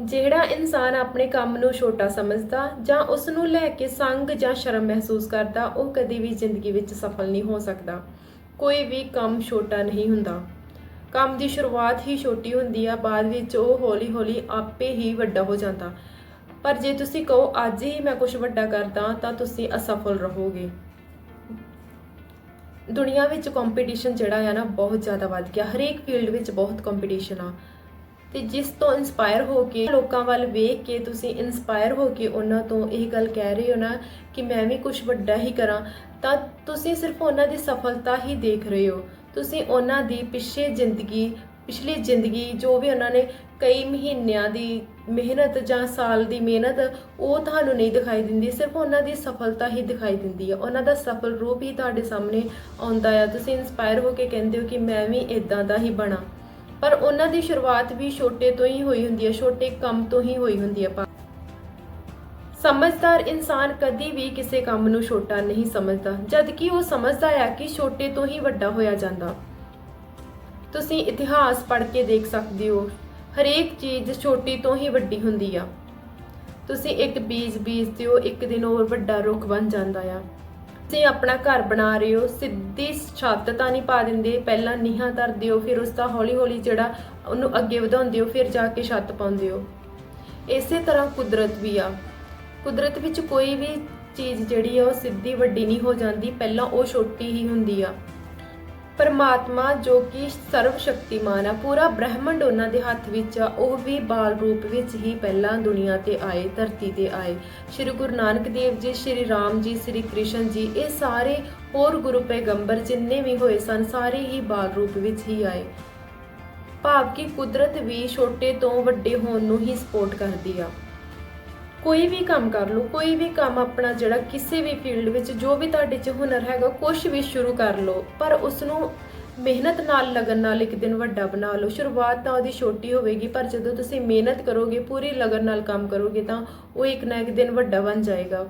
ਜਿਹੜਾ ਇਨਸਾਨ ਆਪਣੇ ਕੰਮ ਨੂੰ ਛੋਟਾ ਸਮਝਦਾ ਜਾਂ ਉਸ ਨੂੰ ਲੈ ਕੇ ਸੰਗ ਜਾਂ ਸ਼ਰਮ ਮਹਿਸੂਸ ਕਰਦਾ, ਉਹ ਕਦੇ ਵੀ ਜ਼ਿੰਦਗੀ ਵਿੱਚ ਸਫਲ ਨਹੀਂ ਹੋ ਸਕਦਾ। ਕੋਈ ਵੀ ਕੰਮ ਛੋਟਾ ਨਹੀਂ ਹੁੰਦਾ। ਕੰਮ ਦੀ ਸ਼ੁਰੂਆਤ ਹੀ ਛੋਟੀ ਹੁੰਦੀ ਆ, ਬਾਅਦ ਵਿੱਚ ਉਹ ਹੌਲੀ-ਹੌਲੀ ਆਪੇ ਹੀ ਵੱਡਾ ਹੋ ਜਾਂਦਾ। ਪਰ ਜੇ ਤੁਸੀਂ ਕਹੋ, ਅੱਜ ਹੀ ਮੈਂ ਕੁਝ ਵੱਡਾ ਕਰਦਾ ਤਾਂ ਤੁਸੀਂ ਅਸਫਲ ਰਹੋਗੇ। ਦੁਨੀਆ ਵਿੱਚ ਕੰਪੀਟੀਸ਼ਨ ਜਿਹੜਾ ਆ ਨਾ, ਬਹੁਤ ਜ਼ਿਆਦਾ ਵੱਧ ਗਿਆ। ਹਰੇਕ ਫੀਲਡ ਵਿੱਚ ਬਹੁਤ ਕੰਪੀਟੀਸ਼ਨ ਆ। ਤੇ ਜਿਸ ਤੋਂ ਇਨਸਪਾਇਰ ਹੋ ਕੇ ਲੋਕਾਂ ਵੱਲ ਵੇਖ ਕੇ ਤੁਸੀਂ ਇਨਸਪਾਇਰ ਹੋ ਕੇ ਉਹਨਾਂ ਤੋਂ ਇਹ ਗੱਲ ਕਹਿ ਰਹੇ ਹੋ ਨਾ ਕਿ ਮੈਂ ਵੀ ਕੁਝ ਵੱਡਾ ਹੀ ਕਰਾਂ, ਤਾਂ ਤੁਸੀਂ ਸਿਰਫ ਉਹਨਾਂ ਦੀ ਸਫਲਤਾ ਹੀ ਦੇਖ ਰਹੇ ਹੋ। ਤੁਸੀਂ ਉਹਨਾਂ ਦੀ ਪਿੱਛੇ ਜ਼ਿੰਦਗੀ, ਪਿਛਲੀ ਜ਼ਿੰਦਗੀ ਜੋ ਵੀ ਉਹਨਾਂ ਨੇ ਕਈ ਮਹੀਨਿਆਂ ਦੀ ਮਿਹਨਤ ਜਾਂ ਸਾਲ ਦੀ ਮਿਹਨਤ ਉਹ ਤੁਹਾਨੂੰ ਨਹੀਂ ਦਿਖਾਈ ਦਿੰਦੀ, ਸਿਰਫ ਉਹਨਾਂ ਦੀ ਸਫਲਤਾ ਹੀ ਦਿਖਾਈ ਦਿੰਦੀ ਹੈ ਉਹਨਾਂ ਦਾ ਸਫਲ ਰੂਪ ਹੀ ਤੁਹਾਡੇ ਸਾਹਮਣੇ ਆਉਂਦਾ ਆ। ਤੁਸੀਂ ਇਨਸਪਾਇਰ ਹੋ ਕੇ ਕਹਿੰਦੇ ਹੋ ਕਿ ਮੈਂ ਵੀ ਇਦਾਂ ਦਾ ਹੀ ਬਣਾ। ਪਰ ਉਹਨਾਂ ਦੀ ਸ਼ੁਰੂਆਤ ਵੀ ਛੋਟੇ ਤੋਂ ਹੀ ਹੋਈ ਹੁੰਦੀ ਹੈ, ਛੋਟੇ ਕੰਮ ਤੋਂ ਹੀ ਹੋਈ ਹੁੰਦੀ ਹੈ ਸਮਝਦਾਰ ਇਨਸਾਨ ਕਦੀ ਵੀ ਕਿਸੇ ਕੰਮ ਨੂੰ ਛੋਟਾ ਨਹੀਂ ਸਮਝਦਾ ਜਦ ਕਿ ਉਹ ਸਮਝਦਾ ਹੈ ਕਿ ਛੋਟੇ ਤੋਂ ਹੀ ਵੱਡਾ ਹੋਇਆ ਜਾਂਦਾ। ਤੁਸੀਂ ਇਤਿਹਾਸ ਪੜ੍ਹ ਕੇ ਦੇਖ ਸਕਦੇ ਹੋ, ਹਰੇਕ ਚੀਜ਼ ਛੋਟੀ ਤੋਂ ਹੀ ਵੱਡੀ ਹੁੰਦੀ ਆ। ਤੁਸੀਂ ਇੱਕ ਬੀਜ ਬੀਜਦੇ ਹੋ, ਇੱਕ ਦਿਨ ਹੋਰ ਵੱਡਾ ਰੁੱਖ ਬਣ ਜਾਂਦਾ ਆ। ਤੁਸੀਂ ਆਪਣਾ ਘਰ ਬਣਾ ਰਹੇ ਹੋ, ਸਿੱਧੀ ਛੱਤ ਤਾਂ ਨਹੀਂ ਪਾ ਦਿੰਦੇ, ਪਹਿਲਾਂ ਨੀਹਾਂ ਧਰਦੇ ਹੋ, ਫਿਰ ਉਸ ਦਾ ਹੌਲੀ ਹੌਲੀ ਜਿਹੜਾ ਉਹਨੂੰ ਅੱਗੇ ਵਧਾਉਂਦੇ ਹੋ, ਫਿਰ ਜਾ ਕੇ ਛੱਤ ਪਾਉਂਦੇ ਹੋ। ਇਸੇ ਤਰ੍ਹਾਂ ਕੁਦਰਤ ਵੀ ਆ। ਕੁਦਰਤ ਵਿੱਚ ਕੋਈ ਵੀ ਚੀਜ਼ ਜਿਹੜੀ ਆ ਉਹ ਸਿੱਧੀ ਵੱਡੀ ਨਹੀਂ ਹੋ ਜਾਂਦੀ, ਪਹਿਲਾਂ ਉਹ ਛੋਟੀ ਹੀ ਹੁੰਦੀ ਆ। ਪਰਮਾਤਮਾ ਜੋ ਕਿ ਸਰਵ ਸ਼ਕਤੀਮਾਨ ਆ, ਪੂਰਾ ਬ੍ਰਹਿਮੰਡ ਉਹਨਾਂ ਦੇ ਹੱਥ ਵਿੱਚ ਆ, ਉਹ ਵੀ ਬਾਲ ਰੂਪ ਵਿੱਚ ਹੀ ਪਹਿਲਾਂ ਦੁਨੀਆ ਤੇ ਆਏ, ਧਰਤੀ ਤੇ ਆਏ। ਸ਼੍ਰੀ ਗੁਰੂ ਨਾਨਕ ਦੇਵ ਜੀ, ਸ਼੍ਰੀ ਰਾਮ ਜੀ, ਸ਼੍ਰੀ ਕ੍ਰਿਸ਼ਨ ਜੀ, ਇਹ ਸਾਰੇ ਹੋਰ ਗੁਰੂ ਪੈਗੰਬਰ ਜਿੰਨੇ ਵੀ ਹੋਏ ਸਨ, ਸਾਰੇ ਹੀ ਬਾਲ ਰੂਪ ਵਿੱਚ ਹੀ ਆਏ। ਭਾਵ ਕਿ ਕੁਦਰਤ ਵੀ ਛੋਟੇ ਤੋਂ ਵੱਡੇ ਹੋਣ ਨੂੰ ਹੀ ਸਪੋਰਟ ਕਰਦੀ ਆ। ਕੋਈ ਵੀ ਕੰਮ ਕਰ ਲਓ, ਕੋਈ ਵੀ ਕੰਮ ਆਪਣਾ ਜਿਹੜਾ ਕਿਸੇ ਵੀ ਫੀਲਡ ਵਿੱਚ ਜੋ ਵੀ ਤੁਹਾਡੇ 'ਚ ਹੁਨਰ ਹੈਗਾ ਕੁਝ ਵੀ ਸ਼ੁਰੂ ਕਰ ਲਓ, ਪਰ ਉਸ ਨੂੰ ਮਿਹਨਤ ਨਾਲ ਲਗਨ ਨਾਲ ਇੱਕ ਦਿਨ ਵੱਡਾ ਬਣਾ ਲਓ। ਸ਼ੁਰੂਆਤ ਤਾਂ ਉਹਦੀ ਛੋਟੀ ਹੋਵੇਗੀ, ਪਰ ਜਦੋਂ ਤੁਸੀਂ ਮਿਹਨਤ ਕਰੋਗੇ, ਪੂਰੀ ਲਗਨ ਨਾਲ ਕੰਮ ਕਰੋਗੇ ਤਾਂ ਉਹ ਇੱਕ ਨਾ ਇੱਕ ਦਿਨ ਵੱਡਾ ਬਣ ਜਾਏਗਾ।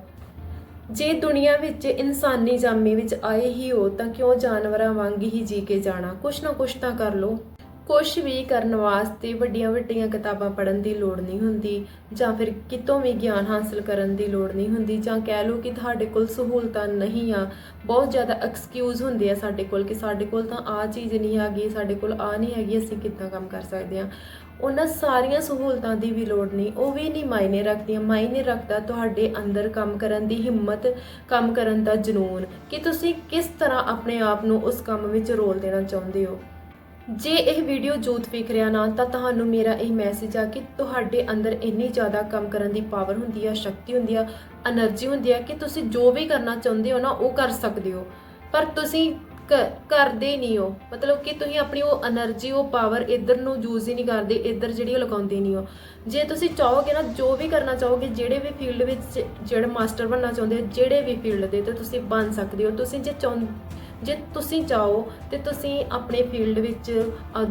ਜੇ ਦੁਨੀਆ ਵਿੱਚ ਇਨਸਾਨੀ ਜਾਮੇ ਵਿੱਚ ਆਏ ਹੀ ਹੋ, ਤਾਂ ਕਿਉਂ ਜਾਨਵਰਾਂ ਵਾਂਗ ਹੀ ਜੀ ਕੇ ਜਾਣਾ? ਕੁਛ ਨਾ ਕੁਛ ਤਾਂ ਕਰ ਲਓ। ਕੁਛ ਵੀ ਕਰਨ ਵਾਸਤੇ ਵੱਡੀਆਂ ਵੱਡੀਆਂ ਕਿਤਾਬਾਂ ਪੜ੍ਹਨ ਦੀ ਲੋੜ ਨਹੀਂ ਹੁੰਦੀ, ਜਾਂ ਫਿਰ ਕਿਤੋਂ ਵੀ ਗਿਆਨ ਹਾਸਲ ਕਰਨ ਦੀ ਲੋੜ ਨਹੀਂ ਹੁੰਦੀ, ਜਾਂ ਕਹਿ ਲਓ ਕਿ ਤੁਹਾਡੇ ਕੋਲ ਸਹੂਲਤਾਂ ਨਹੀਂ ਆ, ਬਹੁਤ ਜ਼ਿਆਦਾ ਐਕਸਕਿਊਜ਼ ਹੁੰਦੇ ਆ ਸਾਡੇ ਕੋਲ ਕਿ ਸਾਡੇ ਕੋਲ ਤਾਂ ਆ ਚੀਜ਼ ਨਹੀਂ ਹੈਗੀ, ਸਾਡੇ ਕੋਲ ਆ ਨਹੀਂ ਹੈਗੀ, ਅਸੀਂ ਕਿੱਦਾਂ ਕੰਮ ਕਰ ਸਕਦੇ ਆ ਉਹਨਾਂ ਸਾਰੀਆਂ ਸਹੂਲਤਾਂ ਦੀ ਵੀ ਲੋੜ ਨਹੀਂ, ਉਹ ਵੀ ਨਹੀਂ ਮਾਇਨੇ ਰੱਖਦੀਆਂ। ਮਾਇਨੇ ਰੱਖਦਾ ਤੁਹਾਡੇ ਅੰਦਰ ਕੰਮ ਕਰਨ ਦੀ ਹਿੰਮਤ, ਕੰਮ ਕਰਨ ਦਾ ਜਨੂਨ ਕਿ ਤੁਸੀਂ ਕਿਸ ਤਰ੍ਹਾਂ ਆਪਣੇ ਆਪ ਨੂੰ ਉਸ ਕੰਮ ਵਿੱਚ ਰੋਲ ਦੇਣਾ ਚਾਹੁੰਦੇ ਹੋ। ਜੇ ਇਹ ਵੀਡੀਓ ਜੋਤ ਵੇਖ ਰਿਆ ਨਾ, ਤਾਂ ਤੁਹਾਨੂੰ ਮੇਰਾ ਇਹ ਮੈਸੇਜ ਆ ਕਿ ਤੁਹਾਡੇ ਅੰਦਰ ਇੰਨੀ ਜ਼ਿਆਦਾ ਕੰਮ ਕਰਨ ਦੀ ਪਾਵਰ ਹੁੰਦੀ ਆ, ਸ਼ਕਤੀ ਹੁੰਦੀ ਆ એનર્ਜੀ ਹੁੰਦੀ ਆ ਕਿ ਤੁਸੀਂ ਜੋ ਵੀ ਕਰਨਾ ਚਾਹੁੰਦੇ ਹੋ ਨਾ, ਉਹ ਕਰ ਸਕਦੇ ਹੋ। ਪਰ ਤੁਸੀਂ ਕਰਦੇ ਨਹੀਂ ਹੋ। ਮਤਲਬ ਕਿ ਤੁਸੀਂ ਆਪਣੀ ਉਹ એનર્ਜੀ ਉਹ ਪਾਵਰ ਇੱਧਰ ਨੂੰ ਯੂਜ਼ ਹੀ ਨਹੀਂ ਕਰਦੇ, ਇੱਧਰ ਜਿਹੜੀ ਉਹ ਲਗਾਉਂਦੇ ਨਹੀਂ ਹੋ। ਜੇ ਤੁਸੀਂ ਚਾਹੋਗੇ ਨਾ, ਜੋ ਵੀ ਕਰਨਾ ਚਾਹੋਗੇ, ਜਿਹੜੇ ਵੀ ਫੀਲਡ ਵਿੱਚ ਜਿਹੜੇ ਮਾਸਟਰ ਬਣਨਾ ਚਾਹੁੰਦੇ ਹੋ, ਜਿਹੜੇ ਵੀ ਫੀਲਡ ਦੇ ਤੇ ਤੁਸੀਂ ਬਣ ਸਕਦੇ ਹੋ। ਤੁਸੀਂ ਜੇ ਚਾਹੁੰਦੇ ਜੇ ਤੁਸੀਂ ਚਾਹੋ ਤੇ ਤੁਸੀਂ ਆਪਣੇ ਫੀਲਡ ਵਿੱਚ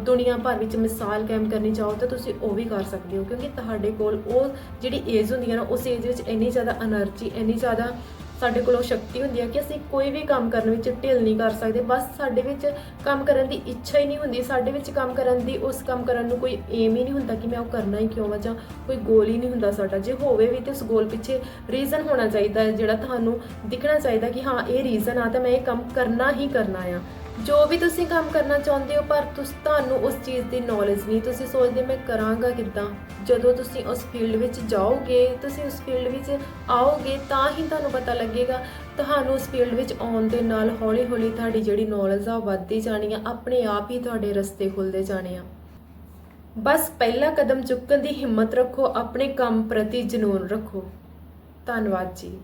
ਦੁਨੀਆ ਭਰ ਵਿੱਚ ਮਿਸਾਲ ਕਾਇਮ ਕਰਨੀ ਚਾਹੋ ਤਾਂ ਤੁਸੀਂ ਉਹ ਵੀ ਕਰ ਸਕਦੇ ਹੋ ਕਿਉਂਕਿ ਤੁਹਾਡੇ ਕੋਲ ਉਹ ਜਿਹੜੀ ਏਜ ਹੁੰਦੀ ਹੈ ਨਾ, ਉਸ ਏਜ ਵਿੱਚ ਇੰਨੀ ਜ਼ਿਆਦਾ એનર્ਜੀ ਇੰਨੀ ਜ਼ਿਆਦਾ ਸਾਡੇ ਕੋਲੋਂ ਸ਼ਕਤੀ ਹੁੰਦੀ ਹੈ ਕਿ ਅਸੀਂ ਕੋਈ ਵੀ ਕੰਮ ਕਰਨ ਵਿੱਚ ਢਿੱਲ ਨਹੀਂ ਕਰ ਸਕਦੇ। ਬਸ ਸਾਡੇ ਵਿੱਚ ਕੰਮ ਕਰਨ ਦੀ ਇੱਛਾ ਹੀ ਨਹੀਂ ਹੁੰਦੀ। ਸਾਡੇ ਵਿੱਚ ਕੰਮ ਕਰਨ ਦੀ, ਉਸ ਕੰਮ ਕਰਨ ਨੂੰ ਕੋਈ ਏਮ ਹੀ ਨਹੀਂ ਹੁੰਦਾ ਕਿ ਮੈਂ ਉਹ ਕਰਨਾ ਹੀ ਕਿਉਂ ਵਾ ਜਾਂ ਕੋਈ ਗੋਲ ਹੀ ਨਹੀਂ ਹੁੰਦਾ ਸਾਡਾ। ਜੇ ਹੋਵੇ ਵੀ ਤੇ ਉਸ ਗੋਲ ਪਿੱਛੇ ਰੀਜ਼ਨ ਹੋਣਾ ਚਾਹੀਦਾ ਹੈ, ਜਿਹੜਾ ਤੁਹਾਨੂੰ ਦਿਖਣਾ ਚਾਹੀਦਾ ਕਿ ਹਾਂ, ਇਹ ਰੀਜ਼ਨ ਆ ਤਾਂ ਮੈਂ ਇਹ ਕੰਮ ਕਰਨਾ ਹੀ ਕਰਨਾ ਆ। ਜੋ ਵੀ ਤੁਸੀਂ ਕੰਮ ਕਰਨਾ ਚਾਹੁੰਦੇ ਹੋ, ਪਰ ਤੁਸ, ਤੁਹਾਨੂੰ ਉਸ ਚੀਜ਼ ਦੀ ਨੌਲੇਜ ਨਹੀਂ। ਤੁਸੀਂ ਸੋਚਦੇ, ਮੈਂ ਕਰਾਂਗਾ ਕਿੱਦਾਂ? ਜਦੋਂ ਤੁਸੀਂ ਉਸ ਫੀਲਡ ਵਿੱਚ ਜਾਓਗੇ, ਤੁਸੀਂ ਉਸ ਫੀਲਡ ਵਿੱਚ ਆਓਗੇ, ਤਾਂ ਹੀ ਤੁਹਾਨੂੰ ਪਤਾ ਲੱਗੇਗਾ, ਤੁਹਾਨੂੰ ਉਸ ਫੀਲਡ ਵਿੱਚ ਆਉਣ ਦੇ ਨਾਲ ਹੌਲੀ-ਹੌਲੀ ਤੁਹਾਡੀ ਜਿਹੜੀ ਨੌਲੇਜ ਆ, ਉਹ ਵੱਧਦੀ ਜਾਣੀ ਆ। ਆਪਣੇ ਆਪ ਹੀ ਤੁਹਾਡੇ ਰਸਤੇ ਖੁੱਲਦੇ ਜਾਣੇ ਆ। ਬਸ ਪਹਿਲਾ ਕਦਮ ਚੁੱਕਣ ਦੀ ਹਿੰਮਤ ਰੱਖੋ, ਆਪਣੇ ਕੰਮ ਪ੍ਰਤੀ ਜਨੂਨ ਰੱਖੋ। ਧੰਨਵਾਦ ਜੀ।